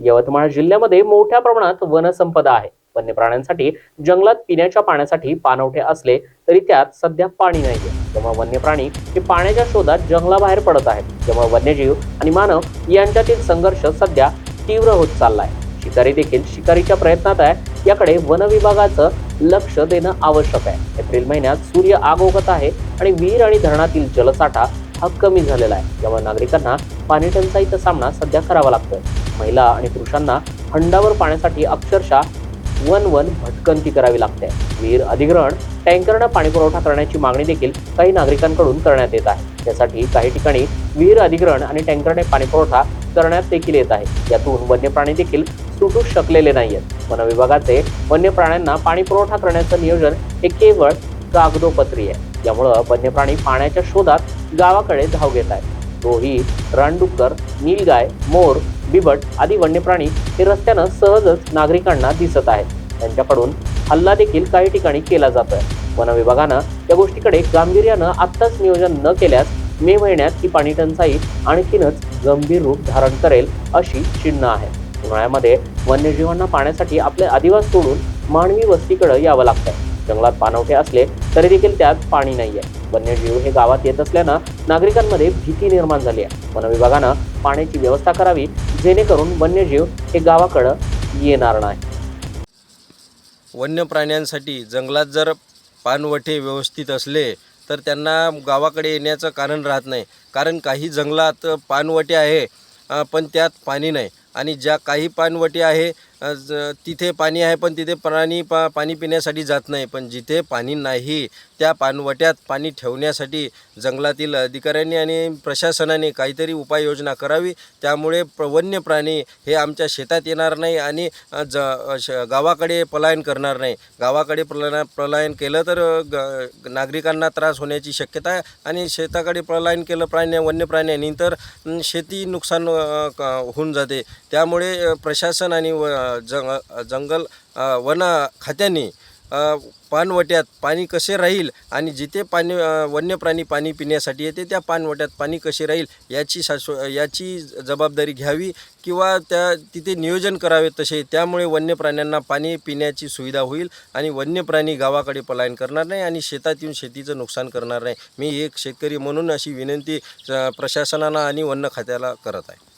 यवतमाळ जिल्ह्यामध्ये मोठ्या प्रमाणात वनसंपदा आहे. वन्य प्राण्यांसाठी जंगलात पिण्याच्या पाण्यासाठी पाणवठे असले तरी त्यात सध्या पाणी नाहीये. तेव्हा वन्य प्राणी हे पाण्याच्या शोधात जंगलाबाहेर पडत आहेत. तेव्हा वन्यजीव आणि मानव यांच्यातील संघर्ष सध्या तीव्र होत चालला आहे शिकारी देखील शिकारीच्या प्रयत्नात आहे याकडे वन विभागाचं लक्ष देणं आवश्यक आहे. एप्रिल महिन्यात सूर्य आगोगत आहे आणि विहीर आणि धरणातील जलसाठा हा कमी झालेला आहे. त्यामुळे नागरिकांना पाणी टंचाईचा सामना सध्या करावा लागतोय. महिला आणि पुरुषांना हंडावर पाण्यासाठी अक्षरशः वन वन भटकंती करावी लागते. विहीर अधिग्रहण टँकरनं पाणी पुरवठा करण्याची मागणी देखील काही नागरिकांकडून करण्यात येत आहे. त्यासाठी काही ठिकाणी विहीर अधिग्रहण आणि टँकरने पाणी पुरवठा करण्यात देखील येत आहे. यातून वन्य प्राणी देखील सुटू शकलेले नाहीयेत. वन विभागाचे वन्य प्राण्यांना पाणी पुरवठा करण्याचं नियोजन हे केवळ कागदोपत्री आहे. त्यामुळं वन्य प्राणी पाण्याच्या शोधात गावाकडे धाव घेत आहेत. रोहित रानडुक्कर नीलगाय मोर बिबट आदी वन्य प्राणी हे रस्त्यानं सहजच नागरिकांना दिसत आहेत. त्यांच्याकडून हल्ला देखील काही ठिकाणी केला जातोय. वन विभागानं या गोष्टीकडे गांभीर्यानं आत्ताच नियोजन न केल्यास मे महिन्यात ही पाणी टंचाई आणखीनच गंभीर रूप धारण करेल अशी चिन्ह आहे. उन्हाळ्यामध्ये वन्यजीवांना पाण्यासाठी आपले आदिवास सोडून मानवी वस्तीकडे यावं लागतंय. जंगलात पाणवठे असले तरी देखील त्यात पाणी नाही आहे वन्यजीव हे गावात येत असल्यानं नागरिकांमध्ये भीती निर्माण झाली आहे. वन विभागानं पाण्याची व्यवस्था करावी जेणेकरून वन्यजीव हे गावाकडं येणार नाही. वन्य प्राण्यांसाठी जंगलात जर पानवठे व्यवस्थित असले तर त्यांना गावाकडे येण्याचं कारण राहत नाही. कारण काही जंगलात पानवटे आहे पण त्यात पाणी नाही. आणि ज्या काही पानवटे आहे तिथे पाणी आहे पण तिथे प्राणी पा पाणी पिण्यासाठी जात नाही. पण जिथे पाणी नाही त्या पानवट्यात पाणी ठेवण्यासाठी जंगलातील अधिकाऱ्यांनी आणि प्रशासनाने काहीतरी उपाययोजना करावी. त्यामुळे वन्य प्राणी हे आमच्या शेतात येणार नाही आणि ज श गावाकडे पलायन करणार नाही. गावाकडे पलायन पलायन केलं तर ग नागरिकांना त्रास होण्याची शक्यता आहे आणि शेताकडे पलायन केलं प्राणी वन्य प्राण्यांनी तर शेती नुकसान क- होऊन जाते. त्यामुळे प्रशासन आणि व जंग जंगल वन खात्याने पानवट्यात पाणी कसे राहील आणि जिथे पाणी वन्य प्राणी पाणी पिण्यासाठी येते त्या पानवट्यात पाणी कसे राहील याची शाश्व याची जबाबदारी घ्यावी किंवा त्या तिथे नियोजन करावे तसे त्यामुळे वन्य प्राण्यांना पाणी पिण्याची सुविधा होईल आणि वन्य प्राणी गावाकडे पलायन करणार नाही आणि शेतात येऊन शेतीचं नुकसान करणार नाही. मी एक शेतकरी म्हणून अशी विनंती प्रशासनाला आणि वन खात्याला करत आहे.